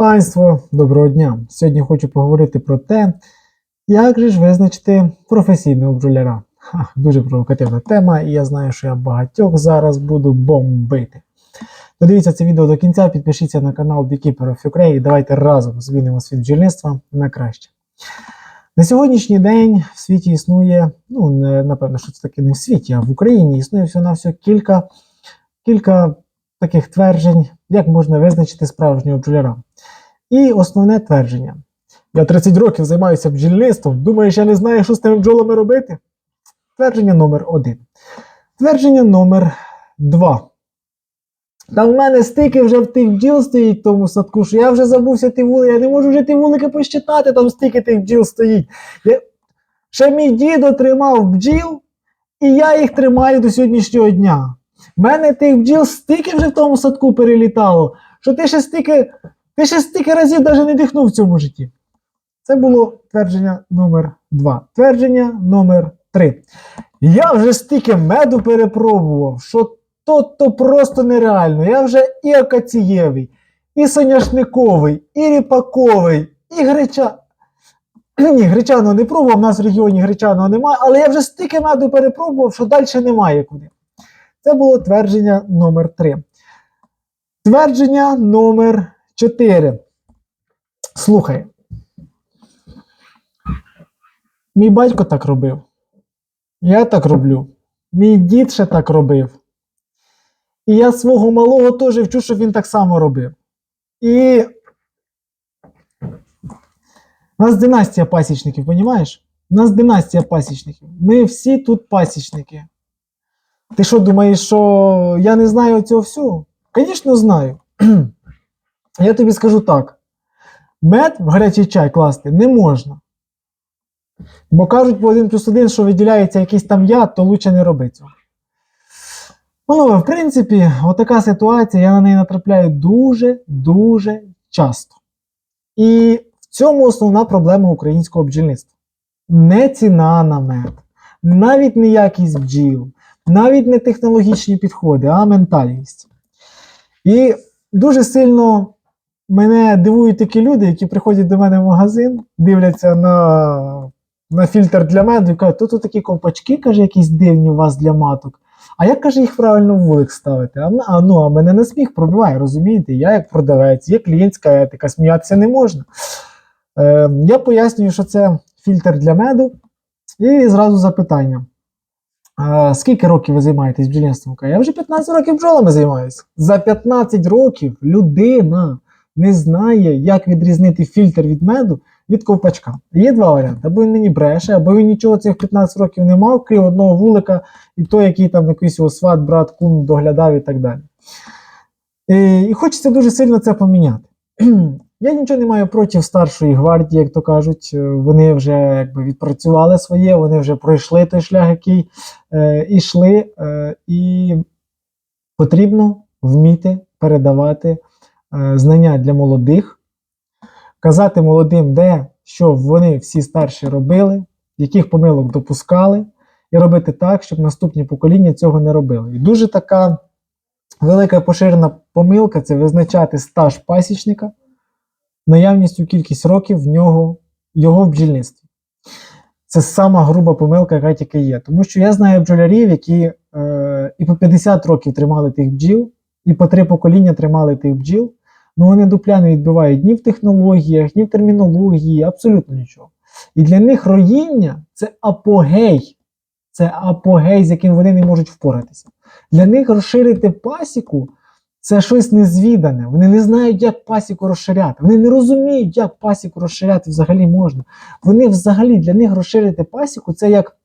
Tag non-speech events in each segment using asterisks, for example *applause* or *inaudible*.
Панство, доброго дня! Сьогодні хочу поговорити про те, як же ж визначити професійного бджоляра. Ха, дуже провокативна тема, і я знаю, що я багатьох зараз буду бомбити. Додивіться це відео до кінця, підпишіться на канал Beekeeper of Ukraine і давайте разом змінимо світ бджільництва на краще. На сьогоднішній день в світі існує, ну, не, напевно, що це таки не в світі, а в Україні існує всього на все кілька, кілька таких тверджень, як можна визначити справжнього бджоляра. І основне твердження. Я 30 років займаюся бджільництвом. Думаєш, я не знаю, що з тими бджолами робити? Твердження номер один. Твердження номер два. Та в мене стики вже в тих бджіл стоїть в тому садку, що я вже забувся ті вулики, я не можу вже ті вулики посчитати, там стільки тих бджіл стоїть. Я... Ще мій дідо тримав бджіл, і я їх тримаю до сьогоднішнього дня. В мене тих бджіл стільки вже в тому садку перелітало, що ти ще стільки, ти ще стільки разів навіть не дихнув в цьому житті. Це було твердження номер 2. Твердження номер 3. Я вже стільки меду перепробував, що то, то просто нереально. Я вже і акацієвий, і соняшниковий, і ріпаковий, і греча. *clears throat* Ні, гречаного не пробував, у нас в регіоні гречаного немає, але я вже стільки меду перепробував, що далі немає куди. Це було твердження номер 3. Твердження номер 4. Слухай. Мій батько так робив. Я так роблю. Мій дід ще так робив. І я свого малого теж вчу, щоб він так само робив. І у нас династія пасічників, розумієш? У нас династія пасічників. Ми всі тут пасічники. Ти що думаєш, що я не знаю цього всього? Звісно, знаю. *clears throat* Я тобі скажу так: мед в гарячий чай класти не можна. Бо кажуть по 1 плюс 1, що виділяється якийсь там яд, то лучше не робити цього. Ну, в принципі, отака ситуація, я на неї натрапляю дуже-дуже часто. І в цьому основна проблема українського бджільництва. Не ціна на мед, навіть не якість бджіл, навіть не технологічні підходи, а ментальність. І дуже сильно мене дивують такі люди, які приходять до мене в магазин, дивляться на на фільтр для меду і кажуть, тут, тут такі ковпачки, каже, якісь дивні у вас для маток. А як каже, їх правильно в вулик ставити? А, а ну, а мене на сміх пробиває, розумієте? Я як продавець, є клієнтська етика, сміятися не можна. Е, Я пояснюю, що це фільтр для меду. І зразу запитання. Скільки років ви займаєтесь бджільництвом? Я вже 15 років бджолами займаюся. За 15 років людина не знає, як відрізнити фільтр від меду від ковпачка. Є два варіанти: або він мені бреше, або він нічого цих 15 років не мав, крім одного вулика, і той, який там якийсь його сват, брат, кум доглядав і так далі. І, і хочеться дуже сильно це поміняти. Я нічого не маю проти старшої гвардії, як то кажуть. Вони вже якби відпрацювали своє, вони вже пройшли той шлях, який е, ішли, е, і потрібно вміти передавати е, знання для молодих казати молодим, де що вони всі старші робили, яких помилок допускали, і робити так, щоб наступні покоління цього не робили. І дуже така велика поширена помилка це визначати стаж пасічника, наявністю кількість років в нього, його в бджільництві. Це сама груба помилка, яка тільки є. Тому що я знаю бджолярів, які е, і по 50 років тримали тих бджіл, і по три покоління тримали тих бджіл. Ну вони дупля не відбивають ні в технологіях, ні в термінології, абсолютно нічого. І для них роїння це апогей. Це апогей, з яким вони не можуть впоратися. Для них розширити пасіку це щось незвідане. Вони не знають, як пасіку розширяти. Вони не розуміють, як пасіку розширяти взагалі можна. Вони взагалі для них розширити пасіку це як,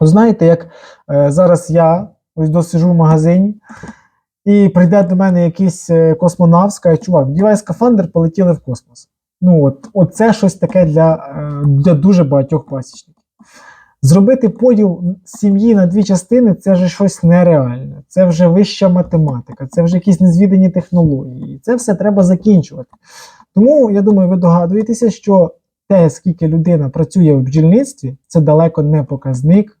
знаєте, як е, зараз я ось досижу в магазині. І прийде до мене якийсь е, космонавт, скаже, чувак, вдівай скафандр, полетіли в космос. Ну, от, от це щось таке для, е, для дуже багатьох пасічників. Зробити поділ сім'ї на дві частини це вже щось нереальне. Це вже вища математика, це вже якісь незвідані технології. І це все треба закінчувати. Тому, я думаю, ви догадуєтеся, що те, скільки людина працює в бджільництві, це далеко не показник,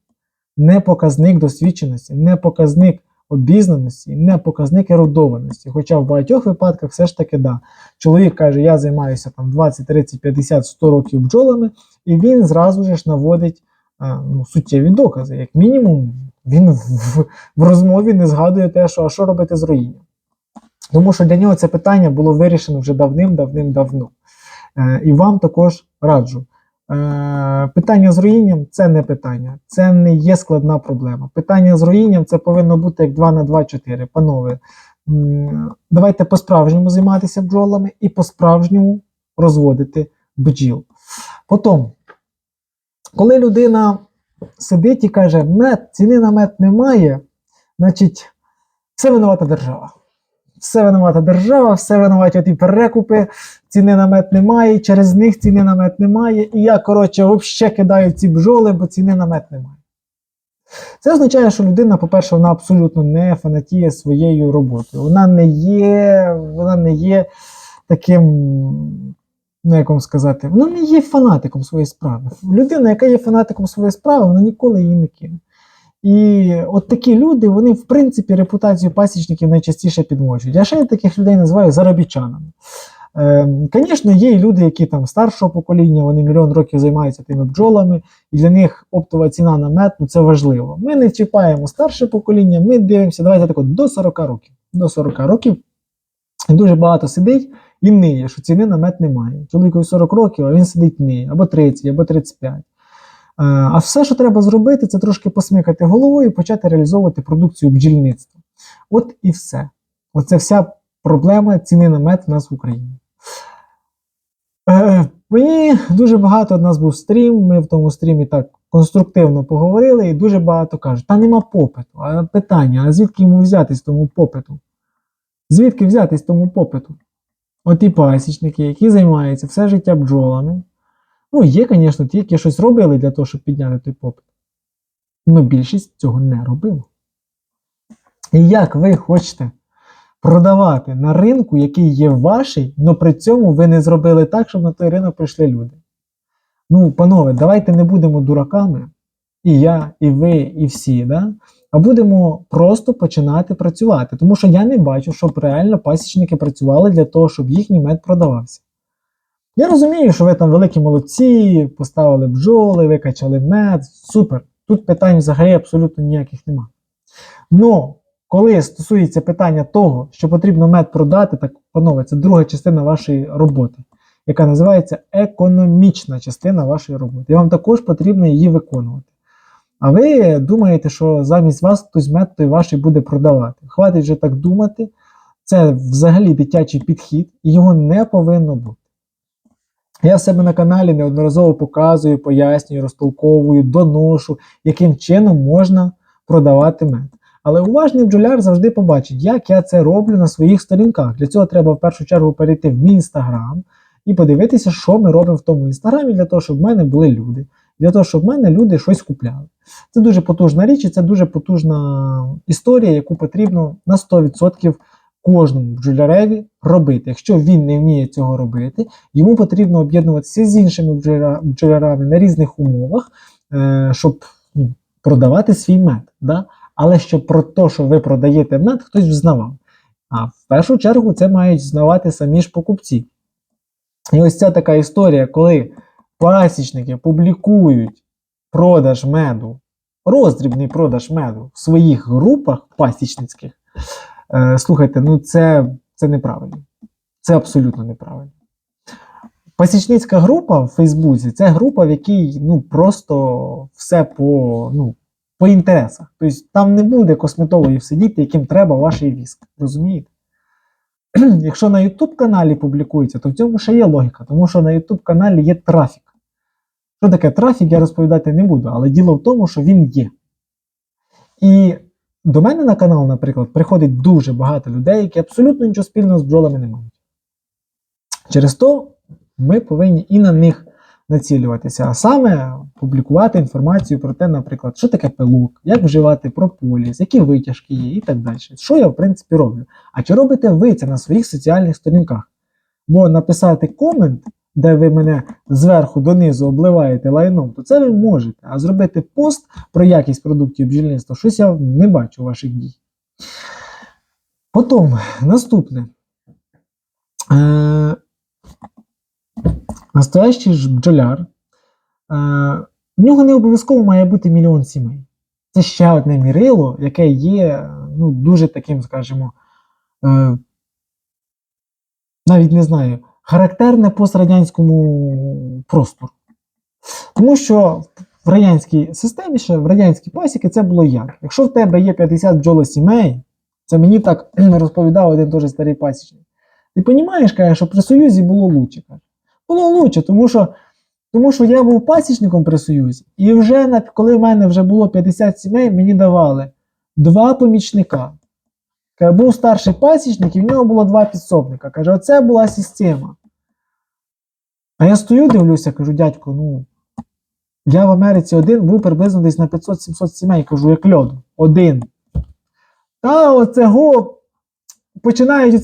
не показник досвідченості, не показник обізнаності, не показник ерудованості. Хоча в багатьох випадках все ж таки да. Чоловік каже, я займаюся там 20, 30, 50, 100 років бджолами, і він зразу ж наводить ну, суттєві докази. Як мінімум, він в, в, розмові не згадує те, що а що робити з роїнням. Тому що для нього це питання було вирішено вже давним-давним-давно. Е, і вам також раджу. Е, питання з руїнням це не питання, це не є складна проблема. Питання з руїнням це повинно бути як 2 на 2 4. Панове, давайте по-справжньому займатися бджолами і по-справжньому розводити бджіл. Потім, коли людина сидить і каже, мед, ціни на мед немає, значить, все винувата держава. Все винувата держава, все винуваті ті перекупи, ціни на мед немає, через них ціни на мед немає. І я, коротше, взагалі кидаю ці бджоли, бо ціни на мед немає. Це означає, що людина, по-перше, вона абсолютно не фанатіє своєю роботою. Вона не є, вона не є таким, ну як вам сказати, вона не є фанатиком своєї справи. Людина, яка є фанатиком своєї справи, вона ніколи її не кине. І от такі люди, вони, в принципі, репутацію пасічників найчастіше підмочують. Я ще я таких людей називаю заробітчанами. Звісно, є і люди, які там старшого покоління, вони мільйон років займаються тими бджолами, і для них оптова ціна на мед ну, це важливо. Ми не чіпаємо старше покоління, ми дивимося, давайте так от, до 40 років. До 40 років дуже багато сидить і ниє, що ціни на мед немає. Чоловікові 40 років, а він сидить ниє, або 30, або 35. Е, А все, що треба зробити, це трошки посмикати головою і почати реалізовувати продукцію бджільництва. От і все. Оце вся проблема ціни на мед в нас в Україні. Е, Мені дуже багато у нас був стрім. Ми в тому стрімі так конструктивно поговорили, і дуже багато кажуть, та нема попиту. А питання: а звідки йому взятись тому попиту? Звідки взятись тому попиту? От і пасічники, які займаються все життя бджолами. Ну, є, звісно, ті, які щось робили для того, щоб підняти той попит. Але більшість цього не робила. І як ви хочете продавати на ринку, який є ваший, але при цьому ви не зробили так, щоб на той ринок прийшли люди? Ну, панове, давайте не будемо дураками, і я, і ви, і всі, да? а будемо просто починати працювати. Тому що я не бачу, щоб реально пасічники працювали для того, щоб їхній мед продавався. Я розумію, що ви там великі молодці, поставили бджоли, викачали мед, супер. Тут питань взагалі абсолютно ніяких нема. Но коли стосується питання того, що потрібно мед продати, так, панове, це друга частина вашої роботи, яка називається економічна частина вашої роботи. І вам також потрібно її виконувати. А ви думаєте, що замість вас хтось мед той ваший буде продавати. Хватить вже так думати. Це взагалі дитячий підхід, і його не повинно бути. Я в себе на каналі неодноразово показую, пояснюю, розтолковую, доношу, яким чином можна продавати мед. Але уважний бджоляр завжди побачить, як я це роблю на своїх сторінках. Для цього треба в першу чергу перейти в мій інстаграм і подивитися, що ми робимо в тому інстаграмі, для того, щоб в мене були люди, для того, щоб в мене люди щось купляли. Це дуже потужна річ, і це дуже потужна історія, яку потрібно на 100% кожному бджоляреві робити. Якщо він не вміє цього робити, йому потрібно об'єднуватися з іншими бджоля- бджолярами на різних умовах, е, щоб ну, продавати свій мед. Да? Але щоб про те, що ви продаєте мед, хтось взнавав. А в першу чергу це мають знавати самі ж покупці. І ось ця така історія, коли пасічники публікують продаж меду, роздрібний продаж меду в своїх групах пасічницьких, е, слухайте, ну це, це неправильно. Це абсолютно неправильно. Пасічницька група в Фейсбуці це група, в якій ну, просто все по, ну, по інтересах. Тобто там не буде косметологів сидіти, яким треба ваш віск. Розумієте? Якщо на YouTube каналі публікується, то в цьому ще є логіка, тому що на YouTube каналі є трафік. Що таке трафік, я розповідати не буду, але діло в тому, що він є. І до мене на канал, наприклад, приходить дуже багато людей, які абсолютно нічого спільного з бджолами не мають. Через то ми повинні і на них націлюватися, а саме публікувати інформацію про те, наприклад, що таке пилок, як вживати прополіс, які витяжки є і так далі. Що я, в принципі, роблю. А чи робите ви це на своїх соціальних сторінках? Бо написати комент, де ви мене зверху донизу обливаєте лайном, то це ви можете. А зробити пост про якість продуктів бджільництва, щось я не бачу ваших дій. Потім, наступне. Е, настоящий ж бджоляр. Е, в нього не обов'язково має бути мільйон сімей. Це ще одне мірило, яке є ну, дуже таким, скажімо, е, навіть не знаю, характерне пострадянському простору. Тому що в радянській системі, ще в радянській пасіки це було як? Якщо в тебе є 50 бджолосімей, це мені так *clears throat* розповідав один дуже старий пасічник. Ти розумієш, каже, що при Союзі було лучше. Каже. Було лучше, тому що, тому що я був пасічником при Союзі, і вже коли в мене вже було 50 сімей, мені давали два помічника. Каже, був старший пасічник, і в нього було два підсобника. Каже, оце була система. А я стою, дивлюся, кажу, дядько, ну. Я в Америці один був приблизно десь на 500-700 сімей, кажу, як льоду. Один. Та оце го починають.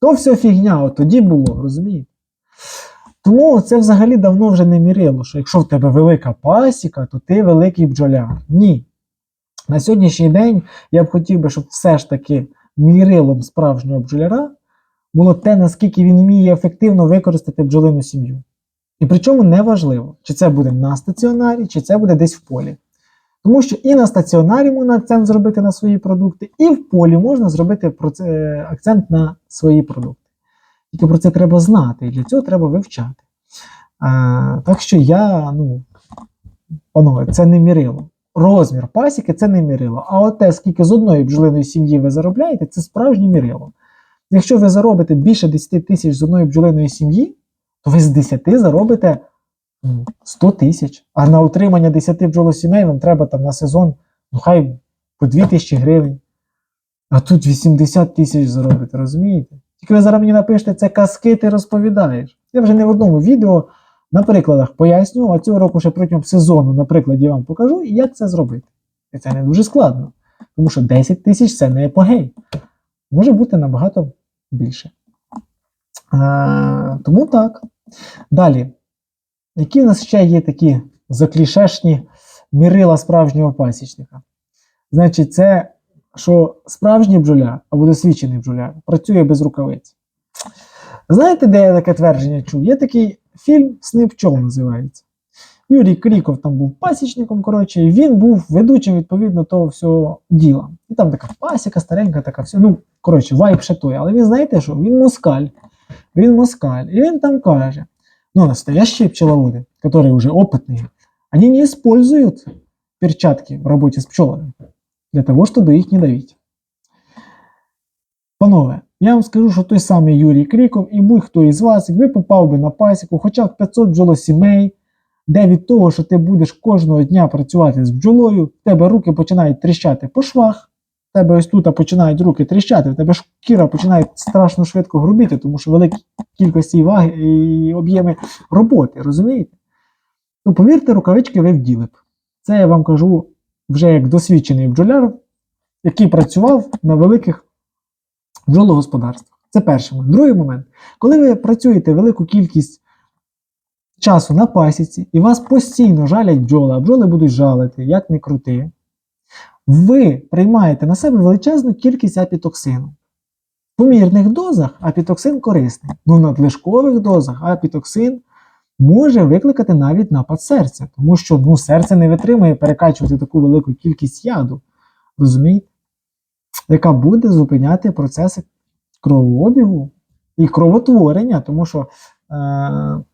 То все фігня, от тоді було, розумієте? Тому це взагалі давно вже не мірило, що якщо в тебе велика пасіка, то ти великий бджоляр. Ні. На сьогоднішній день я б хотів би, щоб все ж таки мірилом справжнього бджоляра було те, наскільки він вміє ефективно використати бджолину сім'ю. І причому не важливо, чи це буде на стаціонарі, чи це буде десь в полі. Тому що і на стаціонарі можна акцент зробити на свої продукти, і в полі можна зробити акцент на свої продукти. Тільки про це треба знати, і для цього треба вивчати. А, так що я, ну, панове, це не мірило. Розмір пасіки це не мірило. А от те, скільки з одної бджолиної сім'ї ви заробляєте, це справжнє мірило. Якщо ви заробите більше 10 тисяч з одної бджолиної сім'ї, то ви з 10 заробите ну, 100 тисяч. А на утримання 10 бджолосімей вам треба там на сезон, ну хай по 2 тисячі гривень. А тут 80 тисяч заробите, розумієте? Тільки ви зараз мені напишете, це казки ти розповідаєш. Я вже не в одному відео на прикладах поясню, а цього року ще протягом сезону на прикладі вам покажу, як це зробити. І це не дуже складно. Тому що 10 тисяч це не епогей. Може бути набагато більше. А, тому так. Далі. Які в нас ще є такі заклішешні мірила справжнього пасічника? Значить, це що справжній бджоляр або досвідчений бджоляр працює без рукавиць. Знаєте, де я таке твердження чув? Є такий фільм Сни пчол називається. Юрій Кріков там був пасічником, коротше, і він був ведучим відповідно того всього діла. І там така пасіка, старенька, така все. Ну, коротше, вайб ще той. Але він знаєте що? Він москаль. Він москаль. И он там каже, ну, настоящие пчеловоды, которые уже опытные, они не используют перчатки в работе с пчелами для того, чтобы их не давить. Панове, я вам скажу, що той самий Юрій Кріков і будь-хто із вас, якби попав би на пасіку, хоча б 500 бджолосімей, де від того, що ти будеш кожного дня працювати з бджолою, в тебе руки починають тріщати по швах, в тебе ось тут починають руки тріщати, в тебе шкіра починає страшно швидко грубіти, тому що великі кількості ваги і об'єми роботи, розумієте? Ну, повірте, рукавички ви вділи б. Це я вам кажу вже як досвідчений бджоляр, який працював на великих бджологосподарствах. Це перший момент. Другий момент, коли ви працюєте велику кількість часу на пасіці, і вас постійно жалять бджоли, а бджоли будуть жалити, як не крути, ви приймаєте на себе величезну кількість апітоксину. В помірних дозах апітоксин корисний. Ну, в надлишкових дозах апітоксин може викликати навіть напад серця, тому що ну, серце не витримує перекачувати таку велику кількість яду, розумієте? Яка буде зупиняти процеси кровообігу і кровотворення, тому що е,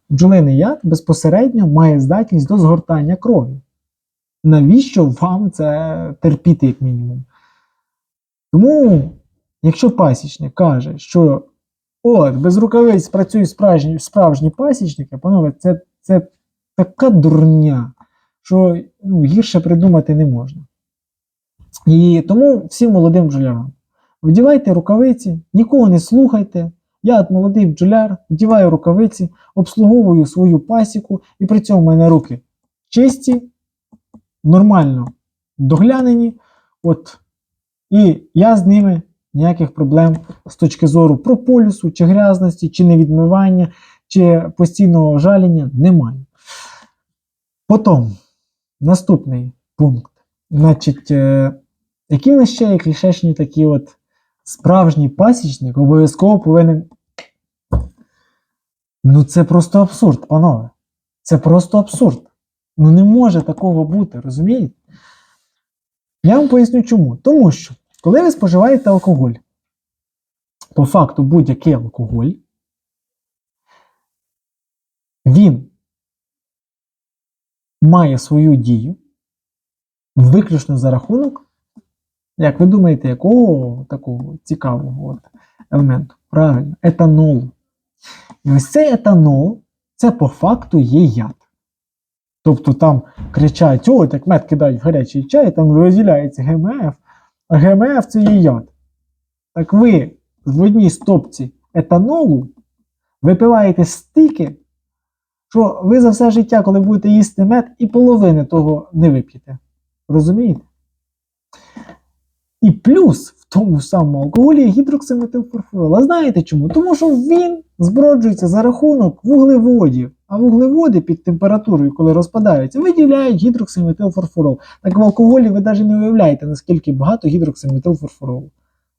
бджолиний яд безпосередньо має здатність до згортання крові. Навіщо вам це терпіти, як мінімум? Тому, якщо пасічник каже, що от, без рукавиць працюють справжні, справжні пасічники, панове, це, це така дурня, що ну, гірше придумати не можна. І тому всім молодим бджолярам вдівайте рукавиці, нікого не слухайте. Я, от молодий бджоляр, вдіваю рукавиці, обслуговую свою пасіку, і при цьому в мене руки чисті, нормально доглянені. От, і я з ними ніяких проблем з точки зору прополісу, чи грязності, чи невідмивання, чи постійного жаління немає. Потім, наступний пункт. Значить, які в нас ще є клішечні такі от Справжній пасічник обов'язково повинен. Ну, це просто абсурд, панове. Це просто абсурд. Ну не може такого бути, розумієте? Я вам поясню чому. Тому що, коли ви споживаєте алкоголь, по факту будь-який алкоголь, він має свою дію виключно за рахунок, як ви думаєте, якого такого цікавого от елементу? Правильно, етанолу. І ось цей етанол, це по факту є яд. Тобто там кричать, о, так мед кидають в гарячий чай, там розділяється ГМФ, а ГМФ це є яд. Так ви в одній стопці етанолу випиваєте стільки, що ви за все життя, коли будете їсти мед, і половини того не вип'єте. Розумієте? І плюс в тому самому алкоголі є гідроксиметилфурфурол. А знаєте чому? Тому що він зброджується за рахунок вуглеводів. А вуглеводи під температурою, коли розпадаються, виділяють гідроксиметилфурфурол. Так в алкоголі ви навіть не уявляєте, наскільки багато гідроксиметилфурфуролу.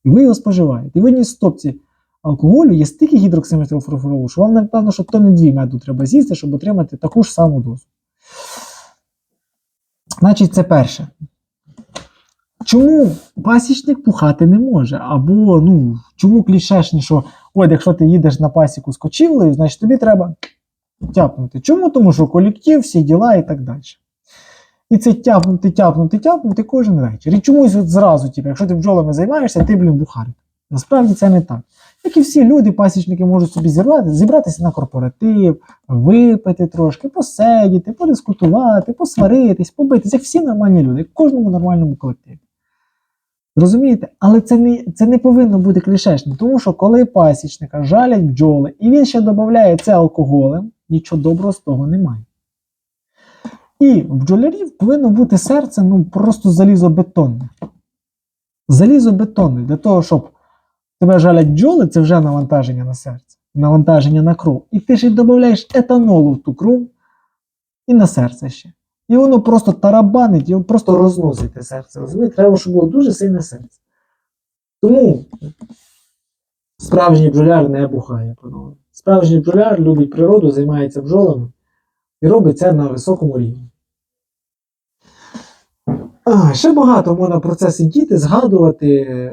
І ви його споживаєте. І в одній стопці алкоголю є стільки гідроксиметилфурфуролу, що вам, напевно, що тонни дві меду треба з'їсти, щоб отримати таку ж саму дозу. Значить, це перше. Чому пасічник пухати не може? Або ну, чому клішешні, що от якщо ти їдеш на пасіку з кочівлею, значить тобі треба тяпнути. Чому? Тому що колектив, всі діла і так далі. І це тяпнути, тяпнути, тяпнути кожен вечір. І чомусь от зразу, типу, якщо ти бджолами займаєшся, ти, блін, бухарик. Насправді це не так. Як і всі люди, пасічники можуть собі зірвати, зібратися на корпоратив, випити трошки, посидіти, подискутувати, посваритись, побитись, як всі нормальні люди, як кожному нормальному колективі. Розумієте? Але це не, це не повинно бути клішешним, тому що коли пасічника жалять бджоли, і він ще додає це алкоголем, нічого доброго з того немає. І в бджолярів повинно бути серце ну, просто залізобетонне. Залізобетонне для того, щоб тебе жалять бджоли, це вже навантаження на серце, навантаження на кров. І ти ще додаєш етанолу в ту кров і на серце ще. І воно просто тарабанить, воно просто розносить серце. Розумієте? Треба, щоб було дуже сильне серце. Тому справжній бджоляр не бухає, панове. Справжній бджоляр любить природу, займається бджолами і робить це на високому рівні. А, ще багато можна про це сидіти, згадувати,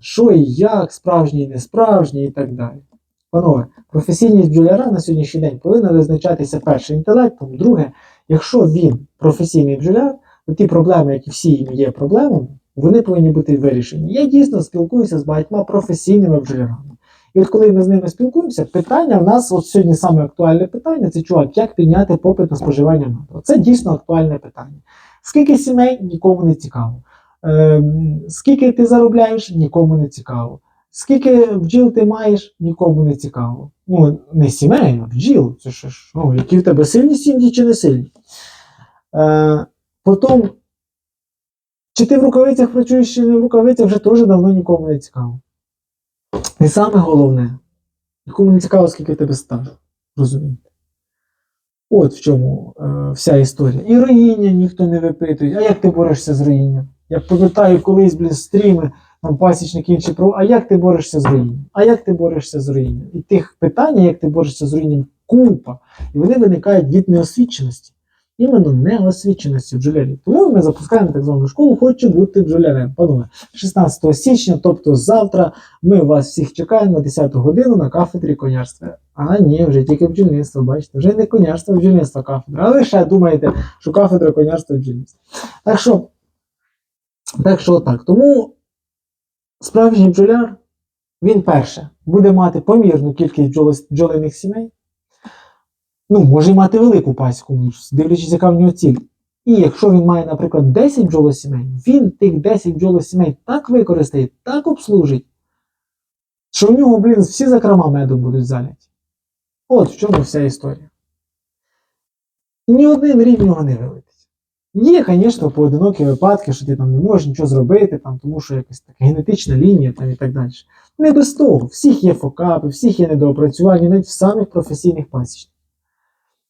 що і як, справжній несправжній і так далі. Панове, професійність бджоляра на сьогоднішній день повинна визначатися перше інтелектом, друге, якщо він професійний бджоляр, то ті проблеми, які всі їм є проблемами, вони повинні бути вирішені. Я дійсно спілкуюся з багатьма професійними бджолярами. І от коли ми з ними спілкуємося, питання в нас от сьогодні саме актуальне питання це чувак, як підняти попит на споживання меду. Це дійсно актуальне питання. Скільки сімей нікому не цікаво. Ем, скільки ти заробляєш, нікому не цікаво. Скільки бджіл ти маєш, нікому не цікаво. Ну, не сімей, а бджіл. Це ж, ну, які в тебе сильні сім'ї чи не сильні. Е, потім, чи ти в рукавицях працюєш, чи не в рукавицях, вже теж давно нікому не цікаво. І саме головне, нікому не цікаво, скільки в тебе стажу. Розумієте? От в чому е, вся історія. І роїння ніхто не випитує. А як ти борешся з роїнням? Я пам'ятаю колись, блін, стріми, там пасічник інші про. А як ти борешся з роїнням? А як ти борешся з роїнням? І тих питань, як ти борешся з роїнням, купа. І вони виникають від неосвіченості. Іменно неосвіченості бджолярів. Тому ми запускаємо так звану школу Хочу бути бджолярем. Панове, 16 січня, тобто завтра, ми вас всіх чекаємо на 10 годину на кафедрі конярства. А ні, вже тільки бджільництво, бачите, вже не конярство, бджільництво кафедра. А ви ще думаєте, що кафедра конярства бджільництва. Так що, так що так. Тому справжній бджоляр, він перше, буде мати помірну кількість бджолиних сімей. Ну, може мати велику пасіку, ну, дивлячись, яка в нього ціль. І якщо він має, наприклад, 10 бджолосімей, він тих 10 бджолосімей так використає, так обслужить, що в нього, блін, всі закрома меду будуть заняті. От в чому вся історія. Ні один в не вилетить. Є, звісно, поодинокі випадки, що ти там не можеш нічого зробити, там, тому що якась така генетична лінія там, і так далі. Не без того. Всіх є фокапи, всіх є недоопрацювання, навіть в самих професійних пасічників.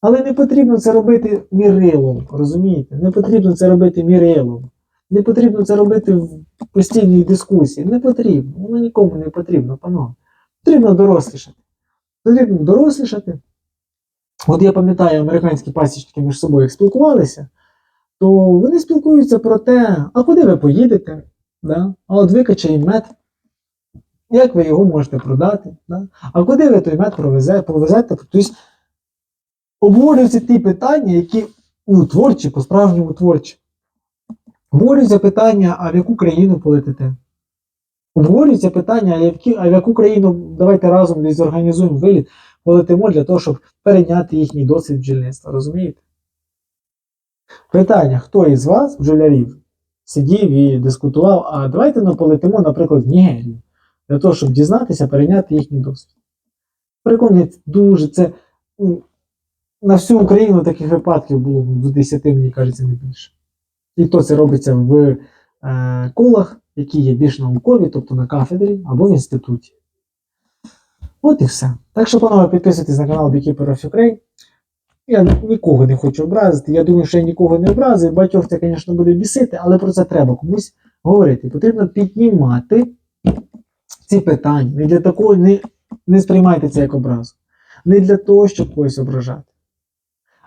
Але не потрібно це робити мірилом, розумієте? Не потрібно це робити мірилом. Не потрібно це робити в постійній дискусії. Не потрібно. Воно нікому не потрібно, панове. Потрібно дорослішати. Потрібно дорослішати. От я пам'ятаю, американські пасічники між собою спілкувалися, то вони спілкуються про те, а куди ви поїдете, да? а от викачає мед, як ви його можете продати, да? а куди ви той мед провезе, повезете? Тобто обговорюються ті питання, які ну, творчі, по-справжньому творчі. Обговорюються питання, а в яку країну полетите? Обговорюються питання, а, які, а в яку країну давайте разом десь зорганізуємо виліт, полетимо для того, щоб перейняти їхній досвід бджільництва. Розумієте? Питання: хто із вас, бджолярів, сидів і дискутував, а давайте ну, полетимо, наприклад, в Нігерію, для того, щоб дізнатися, перейняти їхній досвід. Переконаний, дуже це на всю Україну таких випадків було до 10, мені кажеться, не більше. І то це робиться в е, колах, які є більш наукові, тобто на кафедрі або в інституті. От і все. Так що, панове, підписуйтесь на канал Beekeeper of Ukraine. Я нікого не хочу образити. Я думаю, що я нікого не образив. Багатьох це, звісно, буде бісити, але про це треба комусь говорити. Потрібно піднімати ці питання. Не для такого не, не сприймайте це як образу. Не для того, щоб когось ображати.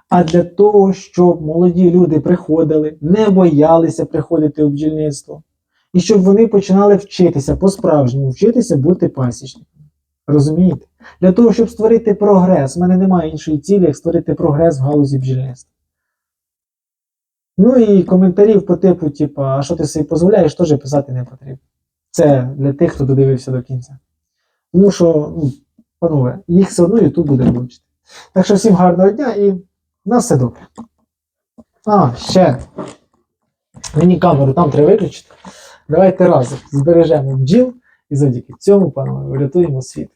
А для того, щоб молоді люди приходили, не боялися приходити у бджільництво, і щоб вони починали вчитися по-справжньому, вчитися бути пасічниками. Розумієте? Для того, щоб створити прогрес. У мене немає іншої цілі, як створити прогрес в галузі бджільництва. Ну і коментарів по типу, типу, а що ти собі дозволяєш, теж писати не потрібно. Це для тих, хто додивився до кінця. Тому що, ну, панове, їх все одно YouTube буде вивчити. Так що всім гарного дня і на все добре. А, ще. Мені камеру там треба виключити. Давайте разом збережемо бджіл і завдяки цьому, панове, врятуємо світ.